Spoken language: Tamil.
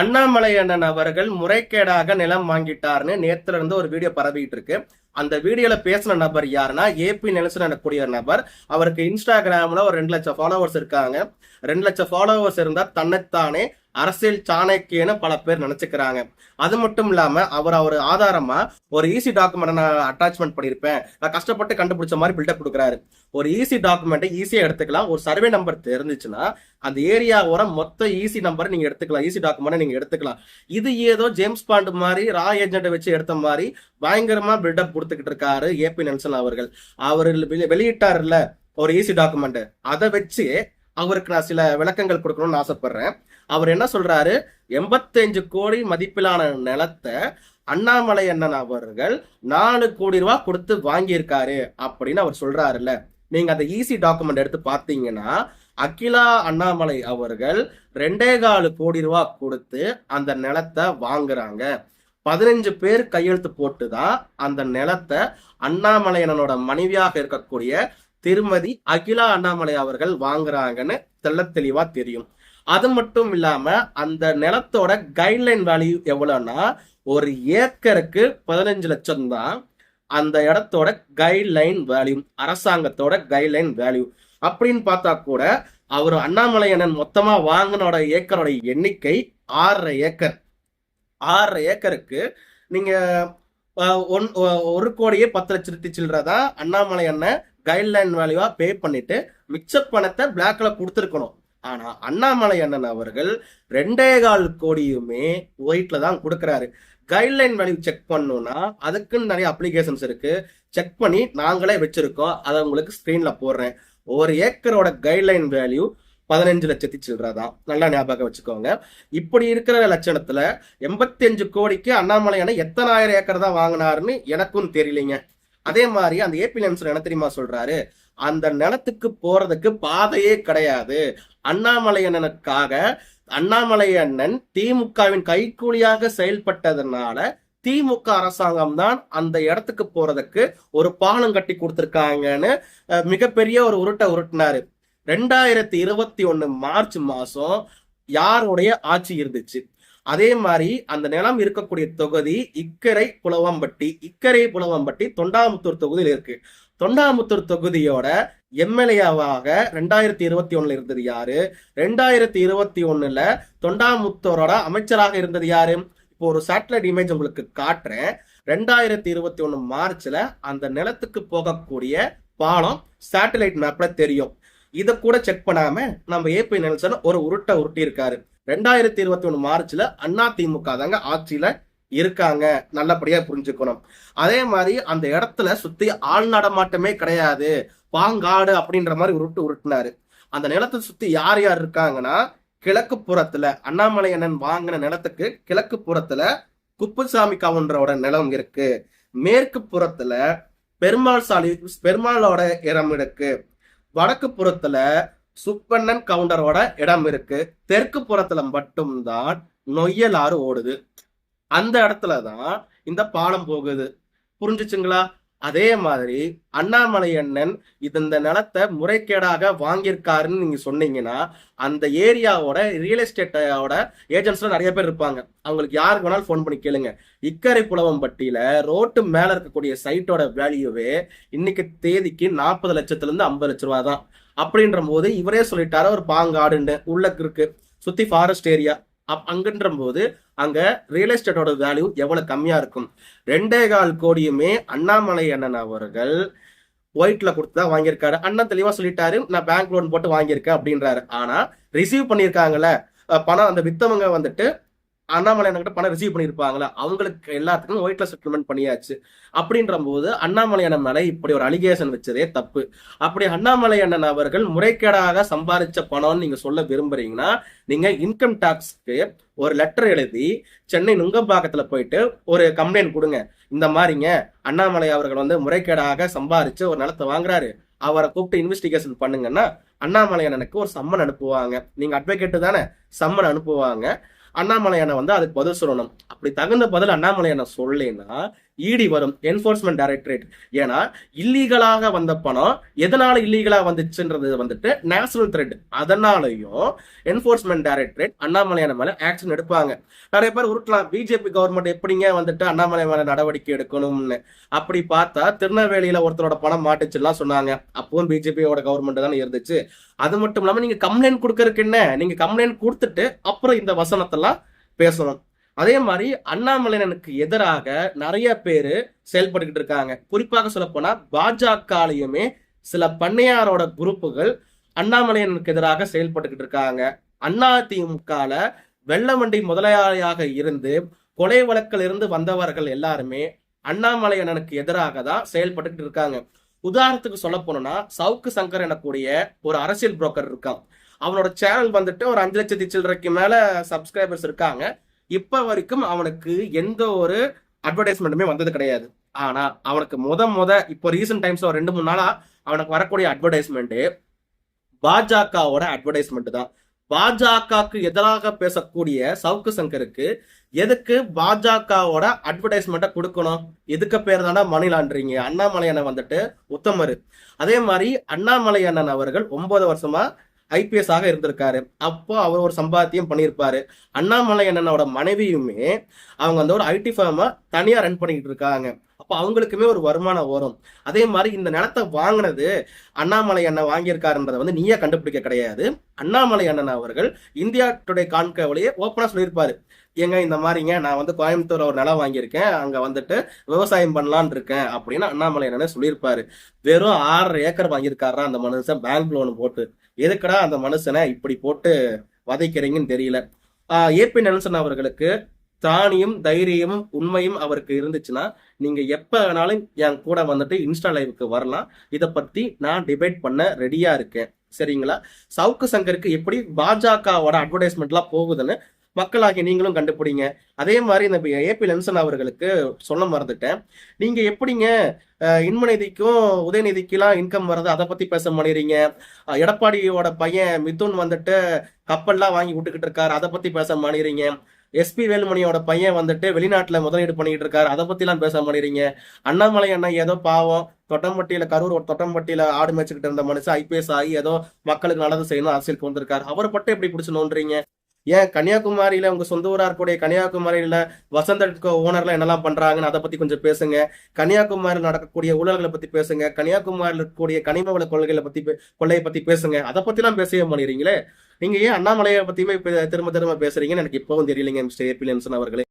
அண்ணாமலை அண்ணன் அவர்கள் முறைகேடாக நிலம் வாங்கிட்டாருன்னு நேத்துல இருந்து ஒரு வீடியோ பரவிட்டு இருக்கு. அந்த வீடியோல பேசின நபர் யாருன்னா ஏபி நெல்சன் எனக்கூடிய நபர். அவருக்கு இன்ஸ்டாகிராம்ல ஒரு ரெண்டு லட்சம் ஃபாலோவர்ஸ் இருக்காங்க. ரெண்டு லட்சம் ஃபாலோவர்ஸ் இருந்தா தன்னைத்தானே அரசியல் சாணக்கியன்னு பல பேர் நினைச்சுக்கிறாங்க. அது மட்டும் இல்லாம அவர் அவர் ஆதாரமா ஒரு ஈஸி டாக்குமெண்ட் நான் அட்டாச்மெண்ட் பண்ணியிருப்பேன் நான் கஷ்டப்பட்டு கண்டுபிடிச்ச மாதிரி பில்டப் கொடுக்குறாரு. ஒரு ஈஸி டாக்குமெண்ட்டை ஈஸியா எடுத்துக்கலாம். ஒரு சர்வே நம்பர் தெரிஞ்சிச்சுன்னா அந்த ஏரியாவோட மொத்த ஈஸி நம்பரை நீங்க எடுத்துக்கலாம். ஈஸி டாக்குமெண்ட் நீங்க எடுத்துக்கலாம். இது ஏதோ ஜேம்ஸ் பாண்ட் மாதிரி ரா ஏஜென்ட்டை வச்சு எடுத்த மாதிரி பயங்கரமா பில்டப் கொடுத்துக்கிட்டு இருக்காரு ஏபி நெல்சன் அவர்கள். அவர் வெளியிட்டார்ல ஒரு ஈஸி டாக்குமெண்ட் அதை வச்சு அவருக்கு நான் சில விளக்கங்கள் கொடுக்கணும்னு ஆசைப்படுறேன். அவர் என்ன சொல்றாரு? எண்பத்தஞ்சு கோடி மதிப்பிலான நிலத்தை அண்ணாமலை அண்ணன் அவர்கள் நாலு கோடி ரூபாய் கொடுத்து வாங்கியிருக்காரு அப்படின்னு அவர் சொல்றாருல்ல. நீங்க அந்த ஈஸி டாக்குமெண்ட் எடுத்து பார்த்தீங்கன்னா அகிலா அண்ணாமலை அவர்கள் ரெண்டே காலு கோடி ரூபாய் கொடுத்து அந்த நிலத்தை வாங்குறாங்க. பதினஞ்சு பேர் கையெழுத்து போட்டு தான் அந்த நிலத்தை அண்ணாமலையனோட மனைவியாக இருக்கக்கூடிய திருமதி அகிலா அண்ணாமலை அவர்கள் வாங்குறாங்கன்னு தெள்ள தெளிவா தெரியும். அது மட்டும் இல்லாம அந்த நிலத்தோட கைட்லைன் வேல்யூ எவ்வளவுன்னா ஒரு ஏக்கருக்கு பதினஞ்சு லட்சம் தான் அந்த இடத்தோட கைட்லைன் வேல்யூ அரசாங்கத்தோட கைட்லைன் வேல்யூ அப்படின்னு பார்த்தா கூட அவர் அண்ணாமலையனன் மொத்தமா வாங்கினோட ஏக்கரோட எண்ணிக்கை ஆறரை ஏக்கர். ஆறரை ஏக்கருக்கு நீங்க ஒன் ஒரு கோடியே பத்து லட்சத்தி சில்லறதா அண்ணாமலை அண்ணன் கைட்லைன் வேல்யூவா பே பண்ணிட்டு மிச்ச பணத்தை பிளாக்ல கொடுத்துருக்கணும். ஆனா அண்ணாமலை அண்ணன் அவர்கள் ரெண்டே கால் கோடியுமே ஒயிட்ல தான் கொடுக்கறாரு. கைட்லைன் வேல்யூ செக் பண்ணணும்னா அதுக்குன்னு நிறைய அப்ளிகேஷன்ஸ் இருக்கு. செக் பண்ணி நாங்களே வச்சிருக்கோம். அதை உங்களுக்கு ஸ்க்ரீன்ல போடுறேன். ஒரு ஏக்கரோட கைட்லைன் வேல்யூ பதினஞ்சு லட்சத்தி சில்லறதான் நல்லா ஞாபகம் வச்சுக்கோங்க. இப்படி இருக்கிற லட்சணத்துல எண்பத்தி அஞ்சு கோடிக்கு அண்ணாமலை அண்ணன் எத்தனாயிரம் ஏக்கர் தான் வாங்கினாருன்னு எனக்கும் தெரியலைங்க. அதே மாதிரி அந்த ஏபி லென்ஸ் என்ன தெரியுமா சொல்றாரு? அந்த நிலத்துக்கு போறதுக்கு பாதையே கிடையாது. அண்ணாமலை அண்ணனுக்காக அண்ணாமலை அண்ணன் திமுகவின் கைக்கூலியாக செயல்பட்டதுனால திமுக அரசாங்கம் தான் அந்த இடத்துக்கு போறதுக்கு ஒரு பாலம் கட்டி கொடுத்துருக்காங்கன்னு மிகப்பெரிய ஒரு உருட்டை உருட்டினாரு. ரெண்டாயிரத்தி இருபத்தி ஒண்ணு மார்ச் மாசம் யாருடைய ஆட்சி இருந்துச்சு? அதே மாதிரி அந்த நிலம் இருக்கக்கூடிய தொகுதி இக்கரை புலவம்பட்டி இக்கரை புலவம்பட்டி தொண்டாமுத்தூர் தொகுதியில் இருக்கு. தொண்டாமுத்தூர் தொகுதியோட எம்எல்ஏவாக ரெண்டாயிரத்தி இருபத்தி ஒண்ணுல இருந்தது யாரு? ரெண்டாயிரத்தி இருபத்தி ஒண்ணுல தொண்டாமுத்தூரோட அமைச்சராக இருந்தது யாரு? இப்போ ஒரு சேட்டலைட் இமேஜ் உங்களுக்கு காட்டுறேன். ரெண்டாயிரத்தி இருபத்தி ஒண்ணு மார்ச்ல அந்த நிலத்துக்கு போகக்கூடிய பாலம் சேட்டலைட் மேப்ல தெரியும். இதை கூட செக் பண்ணாம நம்ம ஏபி நெல்சன் ஒரு உருட்டை உருட்டி இருக்காரு ரெண்டாயிரத்தி இருபத்தி ஒண்ணு மார்ச்ல அண்ணா திமுக தாங்க ஆட்சியில இருக்காங்க. நல்லபடியா புரிஞ்சுக்கணும். அதே மாதிரி அந்த இடத்துல சுத்தி ஆள் நடமாட்டமே கிடையாது. பாங்காடு அப்படின்ற மாதிரி உருட்டு உருட்டினாரு. அந்த நிலத்தை சுத்தி யார் யார் இருக்காங்கன்னா கிழக்கு புறத்துல அண்ணாமலை அண்ணன் வாங்கின நிலத்துக்கு கிழக்கு புறத்துல குப்புசாமி கவுண்டரோட நிலம் இருக்கு. மேற்கு புறத்துல பெருமாள் சாலி பெருமாளோட இடம் இருக்கு. வடக்கு புறத்துல சுப்பண்ணன் கவுண்டரோட இடம் இருக்கு. தெற்கு புறத்துல மட்டும்தான் நொய்யலாறு ஓடுது. அந்த இடத்துல தான் இந்த பாலம் போகுது. புரிஞ்சுச்சுங்களா? அதே மாதிரி அண்ணாமலை அண்ணன் இது இந்த நிலத்தை முறைகேடாக வாங்கியிருக்காருன்னு நீங்க சொன்னீங்கன்னா அந்த ஏரியாவோட ரியல் எஸ்டேட்டோட ஏஜென்ட்ஸ்ல நிறைய பேர் இருப்பாங்க. அவங்களுக்கு யாருக்கு வேணாலும் ஃபோன் பண்ணி கேளுங்க. இக்கரை புலவம்பட்டியில ரோட்டு மேல இருக்கக்கூடிய சைட்டோட வேல்யூவே இன்னைக்கு தேதிக்கு நாற்பது லட்சத்துல இருந்து ஐம்பது லட்ச ரூபா தான் அப்படின்ற போது இவரே சொல்லிட்டாரு ஒரு பாங்காடுன்னு. உள்ள இருக்கு. சுத்தி ஃபாரஸ்ட் ஏரியா அப் அங்கன்ற போது அங்க ரியல் எஸ்டேட்டோட வேல்யூ எவ்வளவு கம்மியா இருக்கும்? ரெண்டே கால் கோடியுமே அண்ணாமலை அண்ணன் அவர்கள் ஒயிட்ல கொடுத்து தான் வாங்கியிருக்காரு. அண்ணன் தெளிவா சொல்லிட்டாரு நான் பேங்க் லோன் போட்டு வாங்கியிருக்கேன் அப்படின்றாரு. ஆனா ரிசீவ் பண்ணியிருக்காங்கல்ல பணம் அந்த வித்தவங்க வந்துட்டு அண்ணாமலை அண்ணன் பணம் ரிசீவ் பண்ணியிருப்பாங்களா அவங்களுக்கு எல்லாத்துக்கும் ஒயிட்ல செட்டில்மெண்ட் பண்ணியாச்சு. அப்படின்ற போது அண்ணாமலை அண்ணன் மேலே இப்படி ஒரு அலிகேஷன் வச்சதே தப்பு. அப்படி அண்ணாமலை அண்ணன் அவர்கள் முறைகேடாக சம்பாதிச்ச பணம்னு நீங்க சொல்ல விரும்புறீங்கன்னா நீங்க இன்கம் டாக்ஸ்க்கு ஒரு லெட்டர் எழுதி சென்னை நுங்கம்பாக்கத்துல போயிட்டு ஒரு கம்ப்ளைண்ட் கொடுங்க. இந்த மாதிரிங்க அண்ணாமலை அவர்கள் வந்து முறைகேடாக சம்பாதிச்சு ஒரு நிலத்தை வாங்குறாரு. அவரை கூப்பிட்டு இன்வெஸ்டிகேஷன் பண்ணுங்கன்னா அண்ணாமலை அண்ணனுக்கு ஒரு சம்மன் அனுப்புவாங்க. நீங்க அட்வொகேட்டு தானே? சம்மன் அனுப்புவாங்க. அண்ணாமலையான வந்து அதுக்கு பதில் சொல்லணும். அப்படி தகுந்த பதில் அண்ணாமலையான சொல்லலைன்னா இடி வரும் என்போர்ஸ்மெண்ட் டைரக்டரேட் ஏன்னா இல்லீகலாக வந்த பணம் எதனால இல்லீகலா வந்துச்சுன்றது வந்துட்டு நேஷனல் த்ரெட் அதனாலையும் என்போர்ஸ்மெண்ட் டைரக்டரேட் அண்ணாமலையான மேல ஆக்ஷன் எடுப்பாங்க. நிறைய பேர் உருட்டலாம் பிஜேபி கவர்மெண்ட் எப்படிங்க வந்துட்டு அண்ணாமலை மேல நடவடிக்கை எடுக்கணும்னு. அப்படி பார்த்தா திருநெல்வேலியில ஒருத்தரோட பணம் மாட்டுச்சுலாம் சொன்னாங்க. அப்பவும் பிஜேபியோட கவர்மெண்ட் தானே இருந்துச்சு. அது மட்டும் இல்லாம நீங்க கம்ப்ளைண்ட் கொடுக்கறதுக்கு என்ன? நீங்க கம்ப்ளைண்ட் கொடுத்துட்டு அப்புறம் இந்த வசனத்தெல்லாம் பேசணும். அதே மாதிரி அண்ணாமலையனுக்கு எதிராக நிறைய பேர் செயல்பட்டுக்கிட்டு இருக்காங்க. குறிப்பாக சொல்ல போனா பாஜகலையுமே சில பண்ணையாரோட குரூப்புகள் அண்ணாமலையனுக்கு எதிராக செயல்பட்டுக்கிட்டு இருக்காங்க. அண்ணா திமுகல வெள்ளமண்டி முதலாளியாக இருந்து கொலை வழக்கில் இருந்து வந்தவர்கள் எல்லாருமே அண்ணாமலையனனுக்கு எதிராக தான் செயல்பட்டுக்கிட்டு இருக்காங்க. உதாரணத்துக்கு சொல்ல போனோம்னா சவுக்கு சங்கர் எனக்கூடிய ஒரு அரசியல் புரோக்கர் இருக்கான். அவனோட சேனல் வந்துட்டு ஒரு அஞ்சு லட்சத்தி சில்லறைக்கு மேல சப்ஸ்கிரைபர்ஸ் இருக்காங்க. இப்ப வரைக்கும் அவனுக்கு எந்த ஒரு அட்வர்டைஸ்மெண்ட்டுமே வந்தது கிடையாது. ஆனா அவனுக்கு முத முத இப்போ ரீசெண்ட் டைம்ஸ் ஒரு ரெண்டு மூணு நாளா அவனுக்கு வரக்கூடிய அட்வர்டைஸ்மெண்ட் பாஜகவோட அட்வர்டைஸ்மெண்ட் தான். பாஜகவுக்கு எதிராக பேசக்கூடிய சவுக்கு சங்கருக்கு எதுக்கு பாஜகவோட அட்வர்டைஸ்மெண்ட்டை கொடுக்கணும்? எதுக்கு பேர் தானே மணி லாண்டரிங்க அண்ணாமலை அண்ணன் வந்துட்டு உத்தமரு. அதே மாதிரி அண்ணாமலை அண்ணன் அவர்கள் ஒன்பது வருஷமா ஐபிஎஸ் ஆக இருந்திருக்காரு. அப்போ அவர் ஒரு சம்பாத்தியம் பண்ணியிருப்பாரு. அண்ணாமலை அண்ணனோட மனைவியுமே அவங்க அந்த ஒரு ஐடி ஃபார்மை தனியா ரன் பண்ணிக்கிட்டு இருக்காங்க. அப்போ அவங்களுக்குமே ஒரு வருமானம் வரும் அதே மாதிரி இந்த நிலத்தை வாங்கினது அண்ணாமலை அண்ணன் வாங்கியிருக்காருன்றதை வந்து நீயே கண்டுபிடிக்க கிடையாது. அண்ணாமலை அண்ணன் அவர்கள் இந்தியா டுடே கான்கவலையே ஓப்பனாக சொல்லியிருப்பாரு. ஏங்க இந்த மாதிரிங்க நான் வந்து கோயம்புத்தூர் ஒரு நிலம் வாங்கியிருக்கேன் அங்கே வந்துட்டு விவசாயம் பண்ணலான் இருக்கேன் அப்படின்னு அண்ணாமலை அண்ணனே சொல்லியிருப்பாரு. வெறும் ஆறரை ஏக்கர் வாங்கியிருக்காரா அந்த மனுஷன் பேங்க் லோன் போட்டு. எதுக்குடா அந்த மனுஷனை இப்படி போட்டு வதைக்கிறீங்கன்னு தெரியல. ஏபி நெல்சன் அவர்களுக்கு தானியும் தைரியமும் உண்மையும் அவருக்கு இருந்துச்சுன்னா நீங்க எப்ப வேணாலும் என் கூட வந்துட்டு இன்ஸ்டா லைவுக்கு வரலாம். இதை பத்தி நான் டிபேட் பண்ண ரெடியா இருக்கேன். சரிங்களா? சவுக்கு சங்கருக்கு எப்படி பாஜகவோட அட்வர்டைஸ்மெண்ட்லாம் போகுதுன்னு மக்களாகி நீங்களும் கண்டுபிடிங்க. அதே மாதிரி இந்த ஏபி லென்சன் அவர்களுக்கு சொல்ல மறந்துட்டேன். நீங்க எப்படிங்க இன்மநிதிக்கும் உதயநிதிக்கெல்லாம் இன்கம் வருது அதை பத்தி பேச மாட்டேறீங்க எடப்பாடியோட பையன் மிதுன் வந்துட்டு கப்பல்லாம் வாங்கி விட்டுக்கிட்டு இருக்காரு. அதை பத்தி பேச மாட்டேறீங்க எஸ்பி வேலுமணியோட பையன் வந்துட்டு வெளிநாட்டுல முதலீடு பண்ணிட்டு இருக்காரு. அதை பற்றிலாம் பேச மாட்டேறீங்க அண்ணாமலை அண்ணன் ஏதோ பாவம் தொட்டம்பட்டியில கரூர் ஒரு தொட்டம்பட்டியில ஆடு மேய்ச்சிக்கிட்டு இருந்த மனுஷன் ஐபிஎஸ் ஆகி ஏதோ மக்களுக்கு நல்லது செய்யணும் அரசியலுக்கு வந்திருக்காரு அவரை பட்டு எப்படி பிடிச்சு நோன்றீங்க ஏன் கன்னியாகுமரியில உங்க சொந்த ஊரா இருக்கக்கூடிய கன்னியாகுமரியில வசந்த ஓனர்லாம் என்னெல்லாம் பண்றாங்கன்னு அதை பத்தி கொஞ்சம் பேசுங்க. கன்னியாகுமரியில் நடக்கக்கூடிய ஊழல்களை பத்தி பேசுங்க. கன்னியாகுமரியில் இருக்கக்கூடிய கனிம வள கொள்கைகளை பத்தி கொள்ளையை பத்தி பேசுங்க. அதை பத்திலாம் பேசவே மாட்டேங்கிறீங்களே? நீங்க ஏன் அண்ணாமலையை பத்தியுமே திரும்ப திரும்ப பேசுறீங்கன்னு எனக்கு இப்பவும் தெரியலைங்க மிஸ்டர் ஏபி லென்சன் அவர்களே.